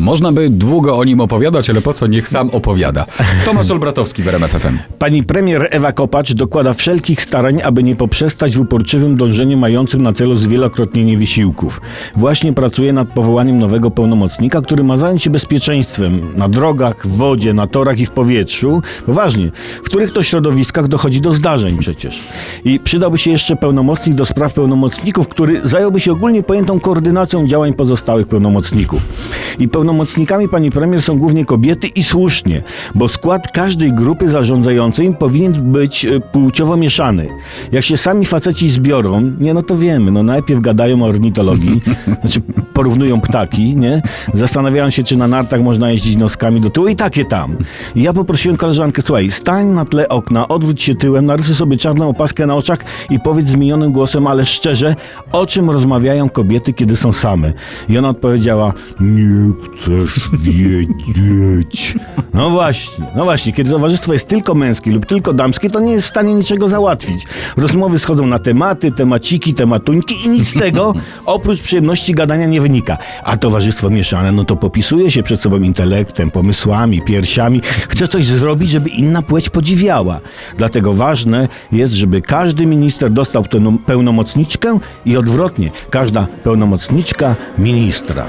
Można by długo o nim opowiadać, ale po co? Niech sam opowiada. Tomasz Olbratowski w RMF. Pani premier Ewa Kopacz dokłada wszelkich starań, aby nie poprzestać w uporczywym dążeniu mającym na celu zwielokrotnienie wysiłków. Właśnie pracuje nad powołaniem nowego pełnomocnika, który ma zająć się bezpieczeństwem na drogach, w wodzie, na torach i w powietrzu. Poważnie, w których to środowiskach dochodzi do zdarzeń przecież. I przydałby się jeszcze pełnomocnik do spraw pełnomocników, który zająłby się ogólnie pojętą koordynacją działań pozostałych pełnomocników. I pełnomocnikami pani premier są głównie kobiety i słusznie, bo skład każdej grupy zarządzającej powinien być e, płciowo mieszany. Jak się sami faceci zbiorą, nie no to wiemy, no najpierw gadają o ornitologii, znaczy porównują ptaki, nie? Zastanawiają się, czy na nartach można jeździć noskami do tyłu i takie tam. I ja poprosiłem koleżankę, słuchaj, stań na tle okna, odwróć się tyłem, narysuj sobie czarną opaskę na oczach i powiedz zmienionym głosem, ale szczerze, o czym rozmawiają kobiety, kiedy są same. I ona odpowiedziała, nie chcesz wiedzieć. No właśnie, no właśnie, kiedy towarzystwo jest tylko męskie lub tylko damskie, to nie jest w stanie niczego załatwić. Rozmowy schodzą na tematy, temaciki, tematuńki i nic z tego oprócz przyjemności gadania nie wynika. A towarzystwo mieszane, no to popisuje się przed sobą intelektem, pomysłami, piersiami. Chce coś zrobić, żeby inna płeć podziwiała. Dlatego ważne jest, żeby każdy minister dostał tę pełnomocniczkę i odwrotnie, każda pełnomocniczka ministra.